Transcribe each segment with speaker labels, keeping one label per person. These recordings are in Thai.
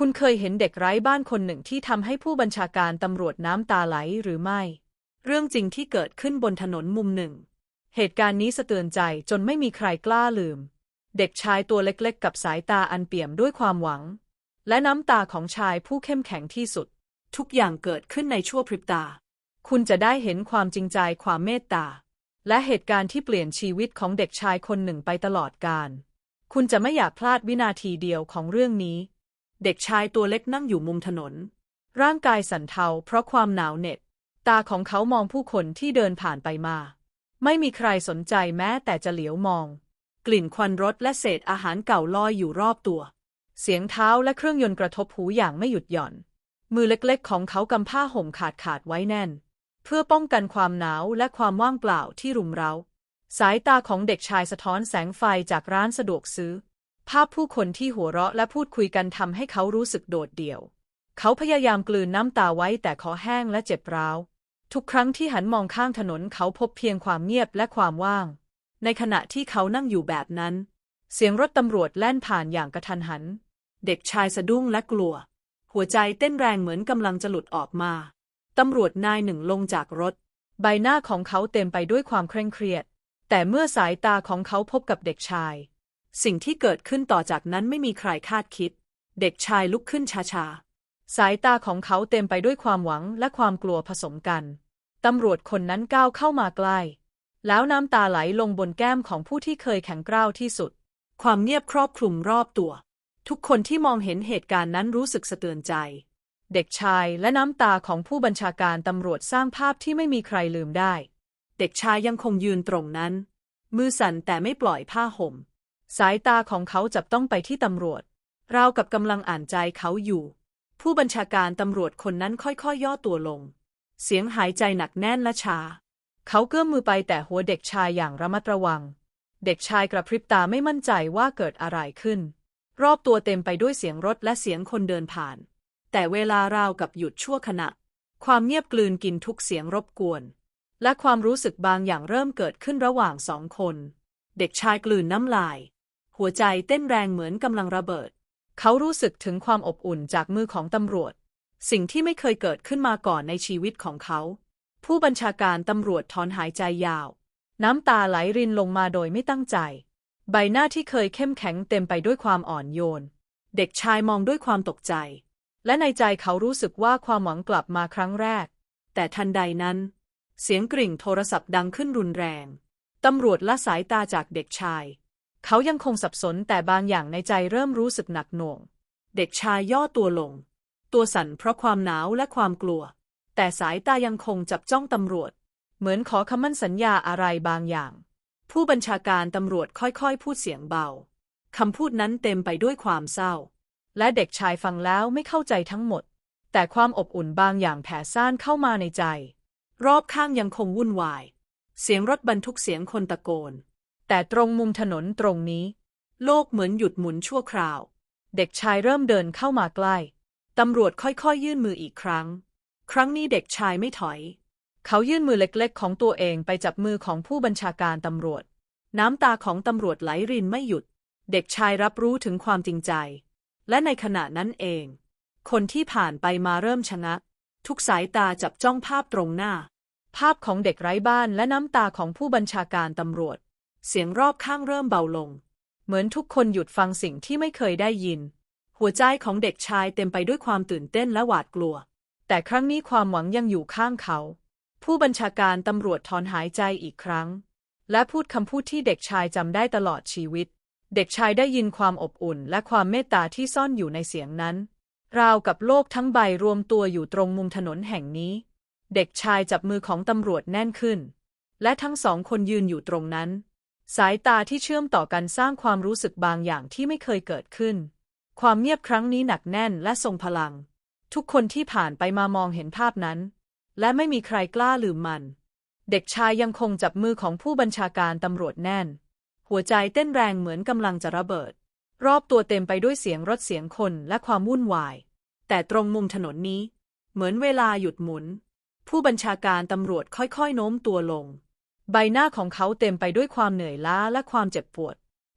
Speaker 1: คุณเคยเห็นเด็กไร้บ้านคนหนึ่งที่ทำให้ผู้บัญชาการตำรวจน้ำตาไหลหรือไม่ เรื่องจริงที่เกิดขึ้นบนถนนมุมหนึ่ง เหตุการณ์นี้สะเตือนใจจนไม่มีใครกล้าลืม เด็กชายตัวเล็กๆ กับสายตาอันเปี่ยมด้วยความหวัง และน้ำตาของชายผู้เข้มแข็งที่สุด ทุกอย่างเกิดขึ้นในชั่วพริบตา คุณจะได้เห็นความจริงใจความเมตตา และเหตุการณ์ที่เปลี่ยนชีวิตของเด็กชายคนหนึ่งไปตลอดกาลคุณจะไม่อยากพลาดวินาทีเดียวของเรื่องนี้ เด็กชายตัวเล็กนั่งอยู่มุมถนน ร่างกายสั่นเทาเพราะความหนาวเหน็บตาของเขามองผู้คนที่เดินผ่านไปมา ไม่มีใครสนใจแม้แต่จะเหลียวมอง กลิ่นควันรถและเศษอาหารเก่าลอยอยู่รอบตัว เสียงเท้าและเครื่องยนต์กระทบหูอย่างไม่หยุดหย่อน มือเล็กๆ ของเขากำผ้าห่มขาดขาดไว้แน่น เพื่อป้องกันความหนาวและความว่างเปล่าที่รุมเร้า สายตาของเด็กชายสะท้อนแสงไฟจากร้านสะดวกซื้อ ภาพผู้คนที่หัวเราะและพูดคุยกันทำให้เขารู้สึกโดดเดี่ยว เขาพยายามกลืนน้ำตาไว้แต่คอแห้งและเจ็บร้าว ทุกครั้งที่หันมองข้างถนนเขาพบเพียงความเงียบและความว่าง ในขณะที่เขานั่งอยู่แบบนั้น เสียงรถตำรวจแล่นผ่านอย่างกระทันหัน เด็กชายสะดุ้งและกลัว หัวใจเต้นแรงเหมือนกำลังจะหลุดออกมาตำรวจนายหนึ่งลงจากรถ ใบหน้าของเขาเต็มไปด้วยความเคร่งเครียด แต่เมื่อสายตาของเขาพบกับเด็กชาย สิ่งที่เกิดขึ้นต่อจากนั้นไม่มีใครคาดคิด เด็กชายลุกขึ้นช้าๆ สายตาของเขาเต็มไปด้วยความหวังและความกลัวผสมกัน ตำรวจคนนั้นก้าวเข้ามาใกล้ แล้วน้ำตาไหลลงบนแก้มของผู้ที่เคยแข็งกร้าวที่สุด ความเงียบครอบคลุมรอบตัว ทุกคนที่มองเห็นเหตุการณ์นั้นรู้สึกสะเตือนใจ เด็กชายและน้ำตาของผู้บัญชาการตำรวจสร้างภาพที่ไม่มีใครลืมได้ เด็กชายยังคงยืนตรงนั้น มือสั่นแต่ไม่ปล่อยผ้าห่ม สายตาของเขาจับต้องไปที่ตำรวจ ราวกับกำลังอ่านใจเขาอยู่ ผู้บัญชาการตำรวจคนนั้นค่อยๆยย่อตัวลง เสียงหายใจหนักแน่นและชา เขาเกื้อมมือไปแต่หัวเด็กชายอย่างระมัดระวัง เด็กชายกระพริบตาไม่มั่นใจว่าเกิดอะไรขึ้น รอบตัวเต็มไปด้วยเสียงรถและเสียงคนเดินผ่าน แต่เวลาราวกับหยุดชั่วขณะ ความเงียบกลืนกินทุกเสียงรบกวน และความรู้สึกบางอย่างเริ่มเกิดขึ้นระหว่างสองคน เด็กชายกลืนน้ำลาย หัวใจเต้นแรงเหมือนกำลังระเบิด เขารู้สึกถึงความอบอุ่นจากมือของตำรวจ สิ่งที่ไม่เคยเกิดขึ้นมาก่อนในชีวิตของเขา ผู้บัญชาการตำรวจถอนหายใจยาว น้ำตาไหลรินลงมาโดยไม่ตั้งใจ ใบหน้าที่เคยเข้มแข็งเต็มไปด้วยความอ่อนโยน เด็กชายมองด้วยความตกใจ และในใจเขารู้สึกว่าความหวังกลับมาครั้งแรก แต่ทันใดนั้น เสียงกริ่งโทรศัพท์ดังขึ้นรุนแรง ตำรวจละสายตาจากเด็กชาย เขายังคงสับสนแต่บางอย่างในใจเริ่มรู้สึกหนักหน่วง เด็กชายย่อตัวลง ตัวสั่นเพราะความหนาวและความกลัว แต่สายตายังคงจับจ้องตำรวจ เหมือนขอคำมั่นสัญญาอะไรบางอย่าง ผู้บัญชาการตำรวจค่อยๆ พูดเสียงเบาคำพูดนั้นเต็มไปด้วยความเศร้า และเด็กชายฟังแล้วไม่เข้าใจทั้งหมด แต่ความอบอุ่นบางอย่างแผ่ซ่านเข้ามาในใจ รอบข้างยังคงวุ่นวาย เสียงรถบรรทุกเสียงคนตะโกน แต่ตรงมุมถนนตรงนี้ โลกเหมือนหยุดหมุนชั่วคราว เด็กชายเริ่มเดินเข้ามาใกล้ ตำรวจค่อยๆ ยื่นมืออีกครั้ง ครั้งนี้เด็กชายไม่ถอย เขายื่นมือเล็กๆ ของตัวเองไปจับมือของผู้บัญชาการตำรวจ น้ำตาของตำรวจไหลรินไม่หยุด เด็กชายรับรู้ถึงความจริงใจ และในขณะนั้นเอง คนที่ผ่านไปมาเริ่มชะงัก ทุกสายตาจับจ้องภาพตรงหน้า ภาพของเด็กไร้บ้านและน้ำตาของผู้บัญชาการตำรวจ เสียงรอบข้างเริ่มเบาลง เหมือนทุกคนหยุดฟังสิ่งที่ไม่เคยได้ยิน หัวใจของเด็กชายเต็มไปด้วยความตื่นเต้นและหวาดกลัว แต่ครั้งนี้ความหวังยังอยู่ข้างเขา ผู้บัญชาการตำรวจถอนหายใจอีกครั้ง และพูดคำพูดที่เด็กชายจำได้ตลอดชีวิต เด็กชายได้ยินความอบอุ่นและความเมตตาที่ซ่อนอยู่ในเสียงนั้น ราวกับโลกทั้งใบรวมตัวอยู่ตรงมุมถนนแห่งนี้ เด็กชายจับมือของตำรวจแน่นขึ้น และทั้งสองคนยืนอยู่ตรงนั้น สายตาที่เชื่อมต่อกันสร้างความรู้สึกบางอย่างที่ไม่เคยเกิดขึ้น ความเงียบครั้งนี้หนักแน่นและทรงพลัง ทุกคนที่ผ่านไปมามองเห็นภาพนั้น และไม่มีใครกล้าลืมมัน เด็กชายยังคงจับมือของผู้บัญชาการตำรวจแน่น หัวใจเต้นแรงเหมือนกำลังจะระเบิด รอบตัวเต็มไปด้วยเสียงรถเสียงคนและความวุ่นวาย แต่ตรงมุมถนนนี้ เหมือนเวลาหยุดหมุน ผู้บัญชาการตำรวจค่อยๆโน้มตัวลง ใบหน้าของเขาเต็มไปด้วยความเหนื่อยล้าและความเจ็บปวด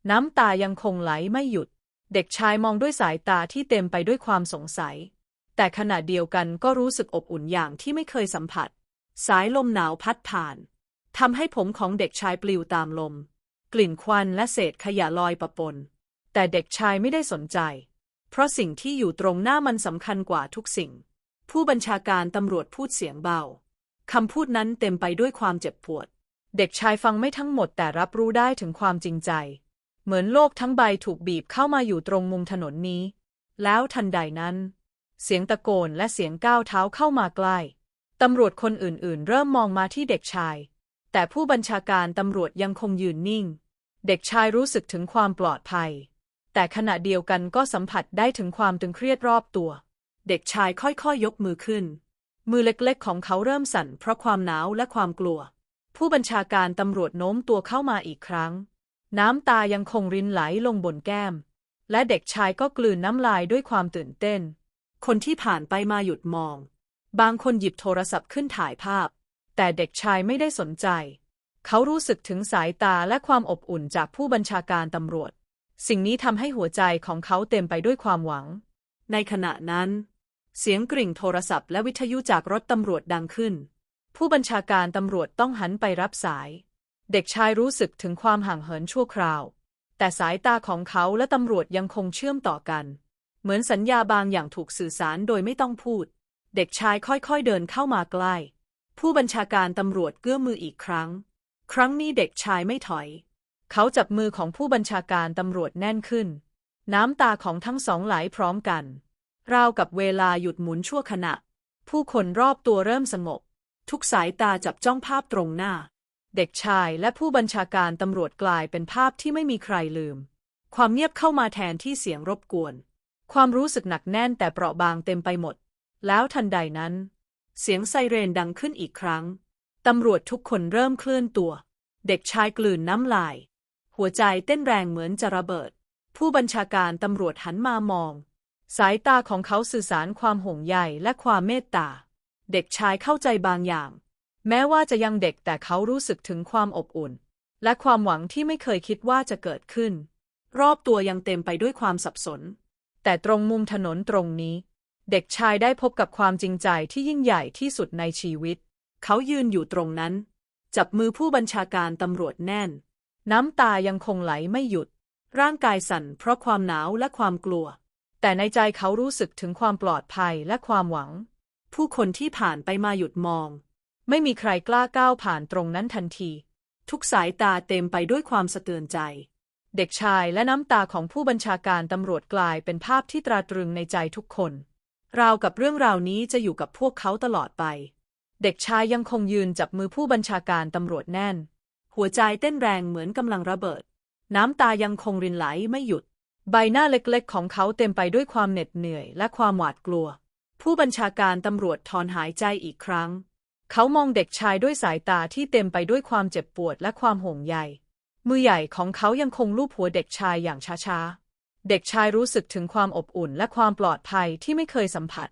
Speaker 1: น้ำตายังคงไหลไม่หยุด เด็กชายมองด้วยสายตาที่เต็มไปด้วยความสงสัย แต่ขณะเดียวกันก็รู้สึกอบอุ่นอย่างที่ไม่เคยสัมผัส สายลมหนาวพัดผ่านทำให้ผมของเด็กชายปลิวตามลม กลิ่นควันและเศษขยะลอยปะปน แต่เด็กชายไม่ได้สนใจ เพราะสิ่งที่อยู่ตรงหน้ามันสำคัญกว่าทุกสิ่ง ผู้บัญชาการตำรวจพูดเสียงเบาคำพูดนั้นเต็มไปด้วยความเจ็บปวด เด็กชายฟังไม่ทั้งหมดแต่รับรู้ได้ถึงความจริงใจ เหมือนโลกทั้งใบถูกบีบเข้ามาอยู่ตรงมุมถนนนี้ แล้วทันใดนั้น เสียงตะโกนและเสียงก้าวเท้าเข้ามาใกล้ตำรวจคนอื่นๆ เริ่มมองมาที่เด็กชาย แต่ผู้บัญชาการตำรวจยังคงยืนนิ่ง เด็กชายรู้สึกถึงความปลอดภัย แต่ขณะเดียวกันก็สัมผัสได้ถึงความตึงเครียดรอบตัว เด็กชายค่อยๆยยกมือขึ้น มือเล็กๆ ของเขาเริ่มสั่นเพราะความหนาวและความกลัว ผู้บัญชาการตำรวจโน้มตัวเข้ามาอีกครั้ง น้ำตายังคงรินไหลลงบนแก้ม และเด็กชายก็กลืนน้ำลายด้วยความตื่นเต้น คนที่ผ่านไปมาหยุดมอง บางคนหยิบโทรศัพท์ขึ้นถ่ายภาพ แต่เด็กชายไม่ได้สนใจ เขารู้สึกถึงสายตาและความอบอุ่นจากผู้บัญชาการตำรวจ สิ่งนี้ทำให้หัวใจของเขาเต็มไปด้วยความหวัง ในขณะนั้น เสียงกริ่งโทรศัพท์และวิทยุจากรถตำรวจดังขึ้น ผู้บัญชาการตำรวจต้องหันไปรับสาย เด็กชายรู้สึกถึงความห่างเหินชั่วคราว แต่สายตาของเขาและตำรวจยังคงเชื่อมต่อกัน เหมือนสัญญาบางอย่างถูกสื่อสารโดยไม่ต้องพูด เด็กชายค่อยๆเดินเข้ามาใกล้ ผู้บัญชาการตำรวจเกื้อมืออีกครั้ง ครั้งนี้เด็กชายไม่ถอย เขาจับมือของผู้บัญชาการตำรวจแน่นขึ้น น้ำตาของทั้งสองไหลพร้อมกัน ราวกับเวลาหยุดหมุนชั่วขณะ ผู้คนรอบตัวเริ่มสงบ ทุกสายตาจับจ้องภาพตรงหน้า เด็กชายและผู้บัญชาการตำรวจกลายเป็นภาพที่ไม่มีใครลืม ความเงียบเข้ามาแทนที่เสียงรบกวน ความรู้สึกหนักแน่นแต่เปราะบางเต็มไปหมด แล้วทันใดนั้น เสียงไซเรนดังขึ้นอีกครั้ง ตำรวจทุกคนเริ่มเคลื่อนตัว เด็กชายกลืนน้ำลาย หัวใจเต้นแรงเหมือนจะระเบิด ผู้บัญชาการตำรวจหันมามอง สายตาของเขาสื่อสารความห่วงใยและความเมตตา เด็กชายเข้าใจบางอย่าง แม้ว่าจะยังเด็กแต่เขารู้สึกถึงความอบอุ่น และความหวังที่ไม่เคยคิดว่าจะเกิดขึ้น รอบตัวยังเต็มไปด้วยความสับสน แต่ตรงมุมถนนตรงนี้ เด็กชายได้พบกับความจริงใจที่ยิ่งใหญ่ที่สุดในชีวิต เขายืนอยู่ตรงนั้น จับมือผู้บัญชาการตำรวจแน่น น้ำตายังคงไหลไม่หยุด ร่างกายสั่นเพราะความหนาวและความกลัว แต่ในใจเขารู้สึกถึงความปลอดภัยและความหวัง ผู้คนที่ผ่านไปมาหยุดมอง ไม่มีใครกล้าก้าวผ่านตรงนั้นทันที ทุกสายตาเต็มไปด้วยความสะเตือนใจ เด็กชายและน้ำตาของผู้บัญชาการตำรวจกลายเป็นภาพที่ตราตรึงในใจทุกคน ราวกับเรื่องราวนี้จะอยู่กับพวกเขาตลอดไป เด็กชายยังคงยืนจับมือผู้บัญชาการตำรวจแน่น หัวใจเต้นแรงเหมือนกำลังระเบิด น้ำตายังคงรินไหลไม่หยุด ใบหน้าเล็กๆ ของเขาเต็มไปด้วยความเหน็ดเหนื่อยและความหวาดกลัว ผู้บัญชาการตำรวจถอนหายใจอีกครั้ง เขามองเด็กชายด้วยสายตาที่เต็มไปด้วยความเจ็บปวดและความห่วงใย มือใหญ่ของเขายังคงลูบหัวเด็กชายอย่างช้าๆ เด็กชายรู้สึกถึงความอบอุ่นและความปลอดภัยที่ไม่เคยสัมผัส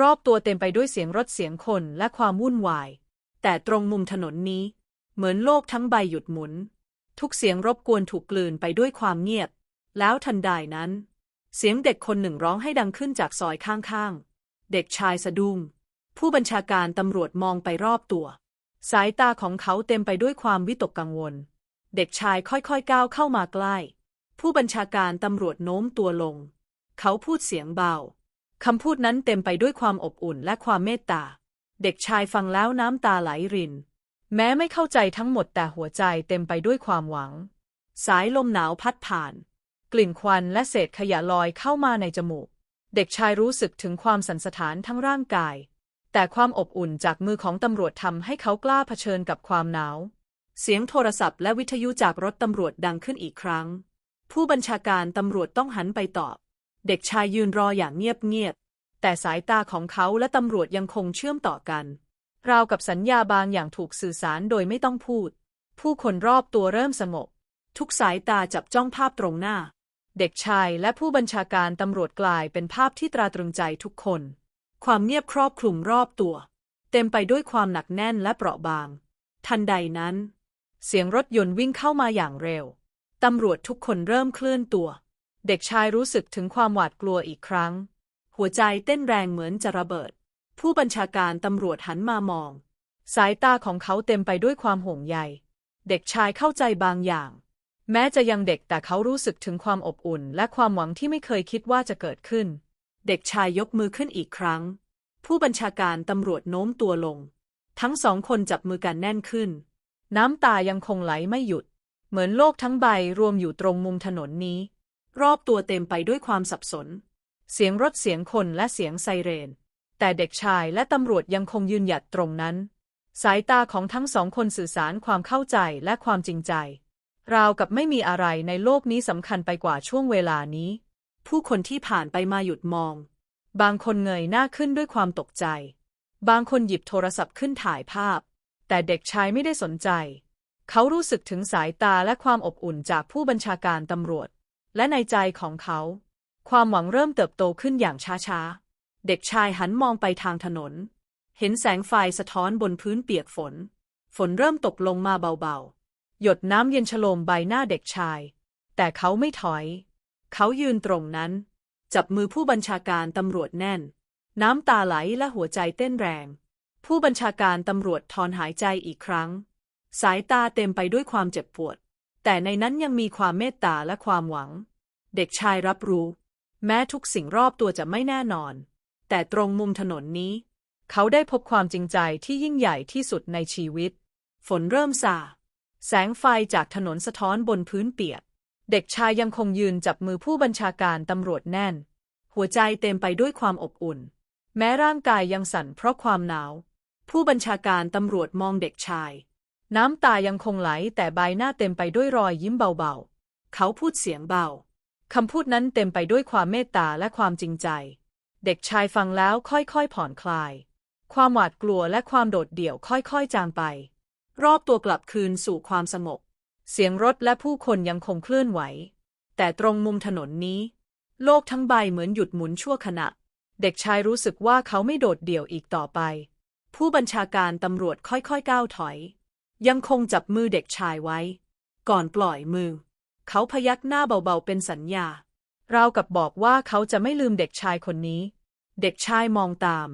Speaker 1: รอบตัวเต็มไปด้วยเสียงรถเสียงคนและความวุ่นวาย แต่ตรงมุมถนนนี้ เหมือนโลกทั้งใบหยุดหมุน ทุกเสียงรบกวนถูกกลืนไปด้วยความเงียบ แล้วทันใดนั้น เสียงเด็กคนหนึ่งร้องให้ดังขึ้นจากซอยข้างๆ เด็กชายสะดุ้ง ผู้บัญชาการตำรวจมองไปรอบตัว สายตาของเขาเต็มไปด้วยความวิตกกังวล เด็กชายค่อยๆก้าวเข้ามาใกล้ ผู้บัญชาการตำรวจโน้มตัวลง เขาพูดเสียงเบาคำพูดนั้นเต็มไปด้วยความอบอุ่นและความเมตตา เด็กชายฟังแล้วน้ำตาไหลริน แม้ไม่เข้าใจทั้งหมดแต่หัวใจเต็มไปด้วยความหวัง สายลมหนาวพัดผ่าน กลิ่นควันและเศษขยะลอยเข้ามาในจมูก เด็กชายรู้สึกถึงความสันสถานทั้งร่างกาย แต่ความอบอุ่นจากมือของตำรวจทำให้เขากล้าเผชิญกับความหนาว เสียงโทรศัพท์และวิทยุจากรถตำรวจดังขึ้นอีกครั้ง ผู้บัญชาการตำรวจต้องหันไปตอบ เด็กชายยืนรออย่างเงียบๆ แต่สายตาของเขาและตำรวจยังคงเชื่อมต่อกัน ราวกับสัญญาบางอย่างถูกสื่อสารโดยไม่ต้องพูด ผู้คนรอบตัวเริ่มสงบ ทุกสายตาจับจ้องภาพตรงหน้า เด็กชายและผู้บัญชาการตำรวจกลายเป็นภาพที่ตราตรึงใจทุกคน ความเงียบครอบคลุมรอบตัว เต็มไปด้วยความหนักแน่นและเปราะบาง ทันใดนั้น เสียงรถยนต์วิ่งเข้ามาอย่างเร็ว ตำรวจทุกคนเริ่มเคลื่อนตัว เด็กชายรู้สึกถึงความหวาดกลัวอีกครั้ง หัวใจเต้นแรงเหมือนจะระเบิด ผู้บัญชาการตำรวจหันมามอง สายตาของเขาเต็มไปด้วยความห่วงใย เด็กชายเข้าใจบางอย่าง แม้จะยังเด็กแต่เขารู้สึกถึงความอบอุ่น และความหวังที่ไม่เคยคิดว่าจะเกิดขึ้น เด็กชายยกมือขึ้นอีกครั้ง ผู้บัญชาการตำรวจโน้มตัวลง ทั้งสองคนจับมือกันแน่นขึ้น น้ำตายังคงไหลไม่หยุด เหมือนโลกทั้งใบรวมอยู่ตรงมุมถนนนี้ รอบตัวเต็มไปด้วยความสับสน เสียงรถเสียงคนและเสียงไซเรน แต่เด็กชายและตำรวจยังคงยืนหยัดตรงนั้น สายตาของทั้งสองคนสื่อสารความเข้าใจและความจริงใจ ราวกับไม่มีอะไรในโลกนี้สำคัญไปกว่าช่วงเวลานี้ ผู้คนที่ผ่านไปมาหยุดมอง บางคนเงยหน้าขึ้นด้วยความตกใจ บางคนหยิบโทรศัพท์ขึ้นถ่ายภาพ แต่เด็กชายไม่ได้สนใจ เขารู้สึกถึงสายตาและความอบอุ่นจากผู้บัญชาการตำรวจ และในใจของเขา ความหวังเริ่มเติบโตขึ้นอย่างช้าๆ เด็กชายหันมองไปทางถนน เห็นแสงไฟสะท้อนบนพื้นเปียกฝน ฝนเริ่มตกลงมาเบาๆ หยดน้ำเย็นฉโลมใบหน้าเด็กชาย แต่เขาไม่ถอย เขายืนตรงนั้น จับมือผู้บัญชาการตำรวจแน่น น้ำตาไหลและหัวใจเต้นแรง ผู้บัญชาการตำรวจถอนหายใจอีกครั้ง สายตาเต็มไปด้วยความเจ็บปวด แต่ในนั้นยังมีความเมตตาและความหวัง เด็กชายรับรู้ แม้ทุกสิ่งรอบตัวจะไม่แน่นอน แต่ตรงมุมถนนนี้ เขาได้พบความจริงใจที่ยิ่งใหญ่ที่สุดในชีวิต ฝนเริ่มซา แสงไฟจากถนนสะท้อนบนพื้นเปียก เด็กชายยังคงยืนจับมือผู้บัญชาการตำรวจแน่น หัวใจเต็มไปด้วยความอบอุ่น แม้ร่างกายยังสั่นเพราะความหนาว ผู้บัญชาการตำรวจมองเด็กชาย น้ำตายังคงไหลแต่ใบหน้าเต็มไปด้วยรอยยิ้มเบาๆ เขาพูดเสียงเบา คำพูดนั้นเต็มไปด้วยความเมตตาและความจริงใจ เด็กชายฟังแล้วค่อยๆผ่อนคลาย ความหวาดกลัวและความโดดเดี่ยวค่อยๆจางไป รอบตัวกลับคืนสู่ความสงบ เสียงรถและผู้คนยังคงเคลื่อนไหว แต่ตรงมุมถนนนี้ โลกทั้งใบเหมือนหยุดหมุนชั่วขณะ เด็กชายรู้สึกว่าเขาไม่โดดเดี่ยวอีกต่อไป ผู้บัญชาการตำรวจค่อยๆก้าวถอย ยังคงจับมือเด็กชายไว้ ก่อนปล่อยมือ เขาพยักหน้าเบาๆเป็นสัญญา ราวกับบอกว่าเขาจะไม่ลืมเด็กชายคนนี้ เด็กชายมองตาม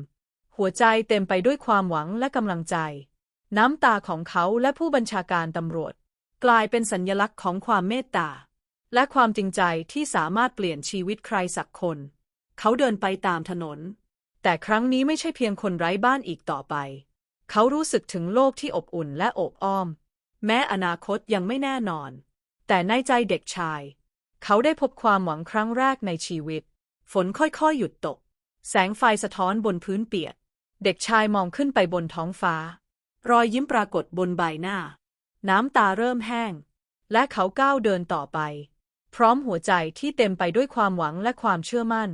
Speaker 1: หัวใจเต็มไปด้วยความหวังและกำลังใจ น้ำตาของเขาและผู้บัญชาการตำรวจ กลายเป็นสัญญลักษณ์ของความเมตตา และความจริงใจที่สามารถเปลี่ยนชีวิตใครสักคน เขาเดินไปตามถนน แต่ครั้งนี้ไม่ใช่เพียงคนไร้บ้านอีกต่อไป เขารู้สึกถึงโลกที่อบอุ่นและโอบอ้อม แม้อนาคตยังไม่แน่นอน แต่ในใจเด็กชาย เขาได้พบความหวังครั้งแรกในชีวิต ฝนค่อยๆหยุดตก แสงไฟสะท้อนบนพื้นเปียก เด็กชายมองขึ้นไปบนท้องฟ้า รอยยิ้มปรากฏบนใบหน้า น้ำตาเริ่มแห้ง และเขาก้าวเดินต่อไป พร้อมหัวใจที่เต็มไปด้วยความหวังและความเชื่อมั่น